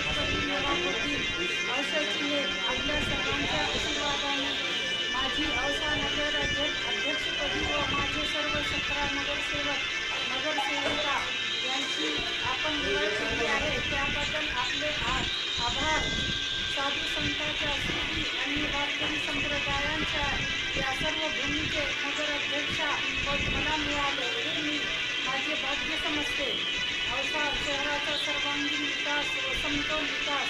पती नवा आशीर्वादाने माझी नगर माझे सर्व नगरसेवक नगरसेविका यांची आपण आहे त्याबद्दल आपले आभार स्थिती आणि संप्रदायांच्या या सर्व मला मिळाले हे मी माझे भाग्य समजते औसा सर्वांगीण विकास व समतोल विकास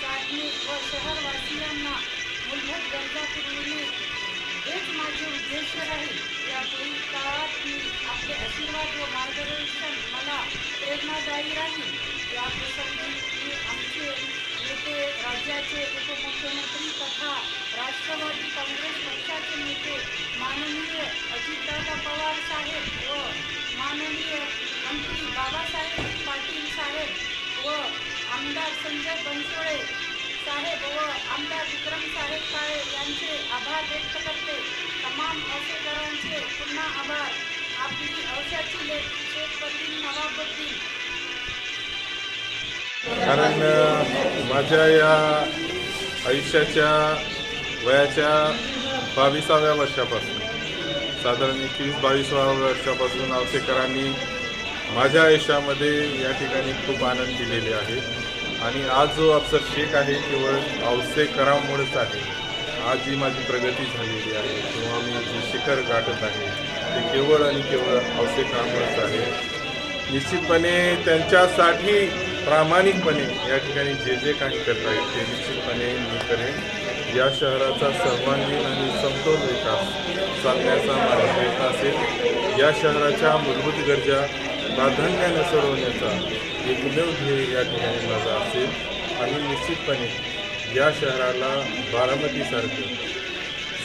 साधणे व शहरवासियांना मूलभूत गरजा पुरविणे हेच माझे उद्देश राहील. या पुढील काळात मी आपले आशीर्वाद व मार्गदर्शन मला प्रेरणादायी राहील. या प्रसंगी मी आमचे नेते राज्याचे उपमुख्यमंत्री तथा राष्ट्रवादी काँग्रेस पक्षाचे नेते माननीय अजितदादा पवार साहेब व माननीय मंत्री बाबा आमदार संजय बनसोळे साहेब व आमदार विक्रम साहेब काळे यांचे आभार व्यक्त करते. तमाम औषधरांचे पुन्हा आभार. आपली औषधाची लेख शेख नवाबुद्दीन. कारण माझ्या या आयुष्याच्या वयाच्या बावीसाव्या वर्षापासून साधारण एकवीस बावीसाव्या वर्षापासून आवसेकरांनी माझ्या आयुष्यामध्ये या ठिकाणी खूप आनंद दिलेले आहे. आणि आज जो अफसर शेख आहे केवळ आवसेकरांमुळेच आहे. आज जी माझी प्रगती झालेली आहे. किंवा मी जे शिखर गाठत आहे ते केवळ आणि केवळ आवसेकरांमुळेच आहे. निश्चितपणे त्यांच्यासाठी प्रामाणिकपणे या ठिकाणी जे जे काही करता आहेत ते निश्चितपणे मी करेन. या शहराचा सर्वांगीण आणि समतोल विकास साधण्याचा माझा प्रयत्न असेल. या शहराच्या मूलभूत गरजा प्राधान्याने सोडवण्याचा एकमेव ध्येय या ठिकाणी माझा असेल. आणि निश्चितपणे या शहराला बारामतीसारखं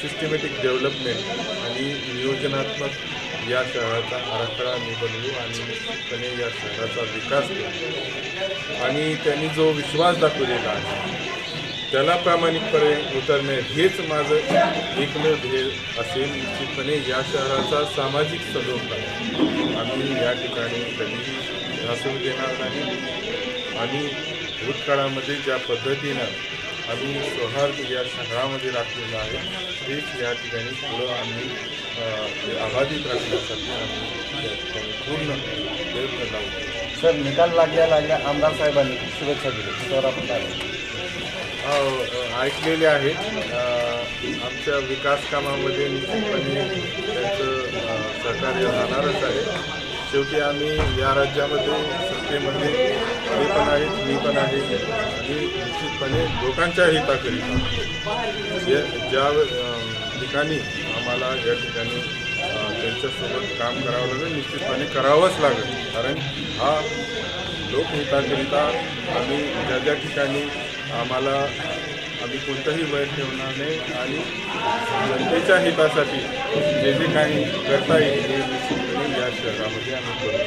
सिस्टमॅटिक डेव्हलपमेंट आणि नियोजनात्मक या शहराचा आराखडा मी बनवू आणि निश्चितपणे या शहराचा विकास करू. आणि त्यांनी जो विश्वास दाखवलेला आहे त्याला प्रामाणिकपणे उतरणे हेच माझं एकमेव ध्येय असेल. निश्चितपणे या शहराचा सामाजिक सलोखा आम्ही या ठिकाणी कधीही घासून देणार नाही. आणि भूतकाळामध्ये ज्या पद्धतीनं आम्ही सौहार्द या शहरामध्ये राखलेलं आहे तेच या ठिकाणी पुढं आम्ही अ, अबाधित राखण्यासाठी आम्ही या ठिकाणी पूर्ण प्रयत्न लावतो. सर निकाल लागल्या लागल्या आमदार साहेबांनी शुभेच्छा दिली त्याच्यावर आपण काय ऐकलेले आहेत. आमच्या विकास कामामध्ये निश्चितपणे त्यांचं सहकार्य राहणारच आहे. शेवटी आम्ही या राज्यामध्ये सत्तेमध्ये म्हणजे ते पण आहेत मी पण आहे. आणि निश्चितपणे लोकांच्या हिताकरिता जे ज्या ठिकाणी आम्हाला या ठिकाणी त्यांच्यासोबत काम करावं लागेल निश्चितपणे करावंच लागेल. कारण हा लोकहिताकरिता आम्ही ज्या ज्या ठिकाणी आम्हाला आम्ही कोणताही वय ठेवणार नाही आणि जनतेच्या हितासाठी जे जे काही करता येईल हे निश्चितपणे या शहरामध्ये आम्ही करू.